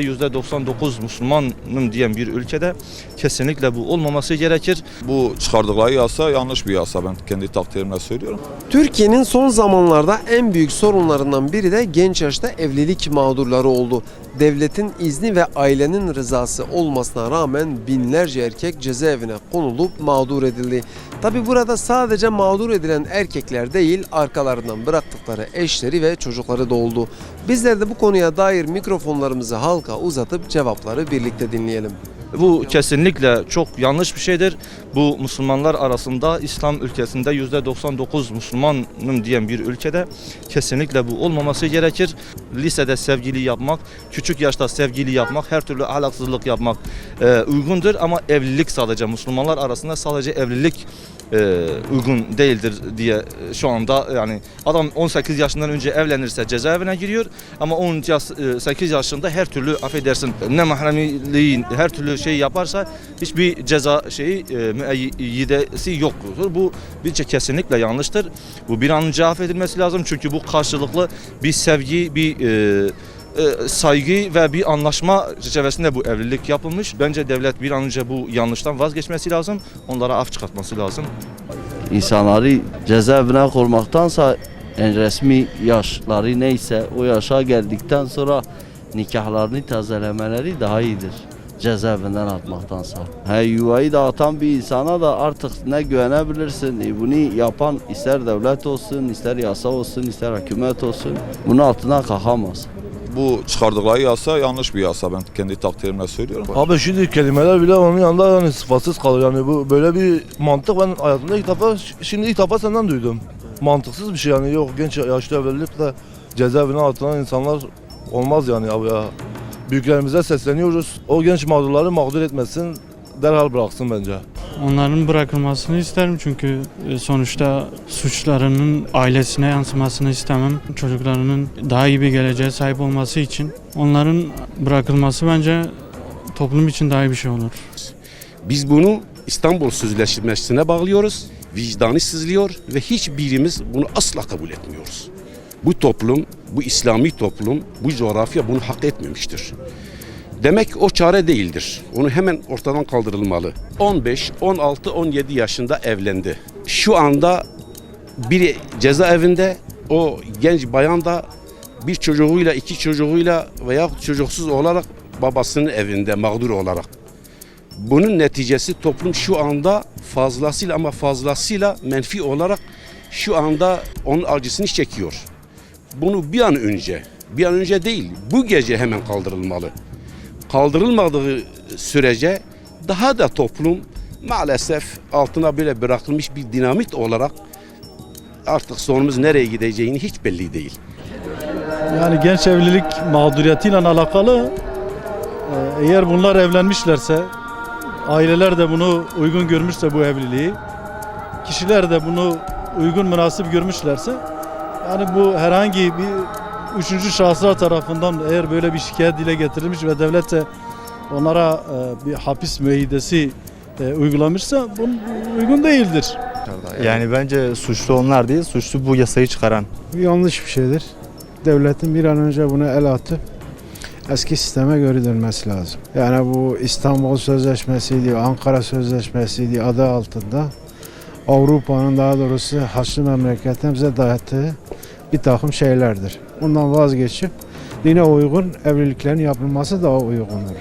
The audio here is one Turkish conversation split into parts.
%99 Müslümanım diyen bir ülkede kesinlikle bu olmaması gerekir. Bu çıkardıkları yasa yanlış bir yasa ben kendi takdirimle söylüyorum. Türkiye'nin son zamanlarda en büyük sorunlarından biri de genç yaşta evlilik mağdurları oldu. Devletin izni ve ailenin rızası olmasına rağmen binlerce erkek cezaevine konulup mağdur edildi. Tabi burada sadece mağdur edilen erkekler değil arkalarından bıraktıkları eşleri ve çocukları da oldu. Bizler de bu konuya dair mikrofonlarımızı halka uzatıp cevapları birlikte dinleyelim. Bu kesinlikle çok yanlış bir şeydir. Bu Müslümanlar arasında İslam ülkesinde %99 Müslümanım diyen bir ülkede kesinlikle bu olmaması gerekir. Lisede sevgili yapmak, küçük yaşta sevgili yapmak, her türlü ahlaksızlık yapmak e, uygundur ama evlilik sadece Müslümanlar arasında sadece evlilik e, uygun değildir diye e, şu anda yani adam 18 yaşından önce evlenirse cezaevine giriyor ama 18 yaşında her türlü affedersin ne mahremiliğin her türlü şey yaparsa hiçbir ceza şeyi e, müeyyidesi yoktur. Bu bence kesinlikle yanlıştır. Bu bir an önce affedilmesi lazım çünkü bu karşılıklı bir sevgi, bir e, e, saygı ve bir anlaşma çerçevesinde bu evlilik yapılmış. Bence devlet bir an önce bu yanlıştan vazgeçmesi lazım. Onlara af çıkartması lazım. insanları cezaevine koymaktansa en resmi yaşları neyse o yaşa geldikten sonra nikahlarını tazelemeleri daha iyidir. Cezaevinden atmaktansa. He, yuvayı dağıtan bir insana da artık ne güvenebilirsin. E, bunu yapan ister devlet olsun, ister yasa olsun, ister hükümet olsun. Bunun altına kalkamaz. Bu çıkardıkları yasa yanlış bir yasa ben kendi takdirimle söylüyorum. Abi şimdi kelimeler bile onun yanında yani sıfatsız kalıyor. Yani bu böyle bir mantık ben hayatımda ilk defa şimdi ilk defa senden duydum. Mantıksız bir şey yani yok genç yaşlı evlilikle cezaevine atılan insanlar olmaz yani abi ya. Büyüklerimize sesleniyoruz. O genç mağdurları mağdur etmesin derhal bıraksın bence. Onların bırakılmasını isterim çünkü e, sonuçta suçlarının ailesine yansımasını istemem. Çocuklarının daha iyi bir geleceğe sahip olması için onların bırakılması bence toplum için daha iyi bir şey olur. Biz bunu İstanbul Sözleşmesi'ne bağlıyoruz. Vicdanı sızlıyor ve hiçbirimiz bunu asla kabul etmiyoruz. Bu toplum, bu İslami toplum, bu coğrafya bunu hak etmemiştir. Demek o çare değildir. Onu hemen ortadan kaldırılmalı. 15, 16, 17 yaşında evlendi. Şu anda biri cezaevinde, o genç bayan da bir çocuğuyla, iki çocuğuyla veya çocuksuz olarak babasının evinde mağdur olarak. Bunun neticesi toplum şu anda fazlasıyla ama fazlasıyla menfi olarak şu anda onun acısını çekiyor. Bunu bir an önce, bir an önce değil, bu gece hemen kaldırılmalı. Kaldırılmadığı sürece daha da toplum maalesef altına böyle bırakılmış bir dinamit olarak artık sonumuz nereye gideceğini hiç belli değil. Yani genç evlilik mağduriyetiyle alakalı e, eğer bunlar evlenmişlerse aileler de bunu uygun görmüşse bu evliliği kişiler de bunu uygun münasip görmüşlerse yani bu herhangi bir üçüncü şahıslar tarafından eğer böyle bir şikayet dile getirilmiş ve devlet de onlara e, bir hapis müeyyidesi e, uygulamışsa bu uygun değildir. Yani bence suçlu onlar değil, suçlu bu yasayı çıkaran. yanlış bir şeydir. Devletin bir an önce buna el atıp eski sisteme geri dönmesi lazım. Yani bu İstanbul Sözleşmesi'ydi, Ankara Sözleşmesi'ydi adı altında Avrupa'nın daha doğrusu Haçlı memleketin bize dayattığı bir takım şeylerdir. Bundan vazgeçip dine uygun evliliklerin yapılması daha uygundur.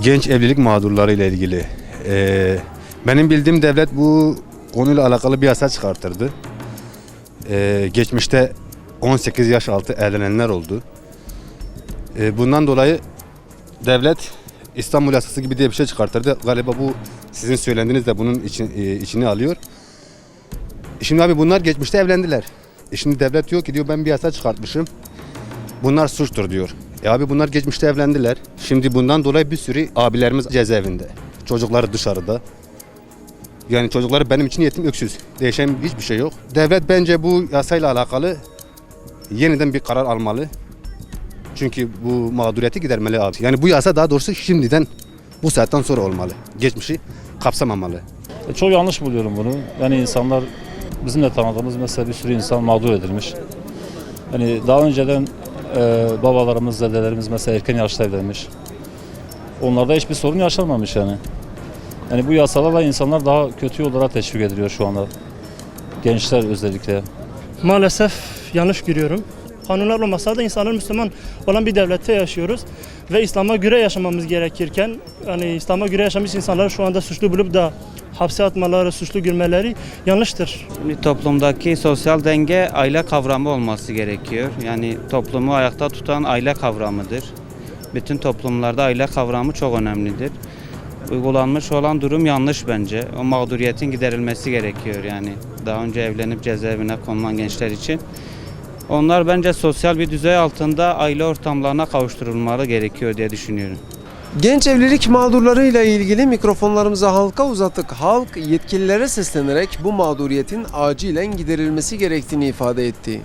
Genç evlilik mağdurları ile ilgili. Ee, benim bildiğim devlet bu konuyla alakalı bir yasa çıkartırdı. Ee, geçmişte 18 yaş altı evlenenler oldu. Ee, bundan dolayı devlet İstanbul Yasası gibi diye bir şey çıkartırdı. Galiba bu sizin söylediğiniz de bunun için, e, içine alıyor. Şimdi abi bunlar geçmişte evlendiler. E şimdi devlet diyor ki diyor ben bir yasa çıkartmışım. Bunlar suçtur diyor. E abi bunlar geçmişte evlendiler. Şimdi bundan dolayı bir sürü abilerimiz cezaevinde. Çocukları dışarıda. Yani çocukları benim için yetim öksüz. Değişen hiçbir şey yok. Devlet bence bu yasayla alakalı yeniden bir karar almalı. Çünkü bu mağduriyeti gidermeli abi. Yani bu yasa daha doğrusu şimdiden bu saatten sonra olmalı. Geçmişi kapsamamalı. E, Çok yanlış buluyorum bunu. Yani insanlar bizim de tanıdığımız mesela bir sürü insan mağdur edilmiş. Yani daha önceden e, babalarımız, dedelerimiz mesela erken yaşta evlenmiş. Onlarda hiçbir sorun yaşanmamış yani. Yani bu yasalarla insanlar daha kötü yollara teşvik ediliyor şu anda. Gençler özellikle. Maalesef yanlış görüyorum. Kanunlar olmasa da insanlar Müslüman olan bir devlette yaşıyoruz ve İslam'a göre yaşamamız gerekirken yani İslam'a göre yaşamış insanları şu anda suçlu bulup da hapse atmaları, suçlu görmeleri yanlıştır. Şimdi toplumdaki sosyal denge aile kavramı olması gerekiyor. Yani toplumu ayakta tutan aile kavramıdır. Bütün toplumlarda aile kavramı çok önemlidir. Uygulanmış olan durum yanlış bence. O mağduriyetin giderilmesi gerekiyor yani. Daha önce evlenip cezaevine konulan gençler için. Onlar bence sosyal bir düzey altında aile ortamlarına kavuşturulmalı gerekiyor diye düşünüyorum. Genç evlilik mağdurlarıyla ilgili mikrofonlarımızı halka uzattık. Halk yetkililere seslenerek bu mağduriyetin acilen giderilmesi gerektiğini ifade etti.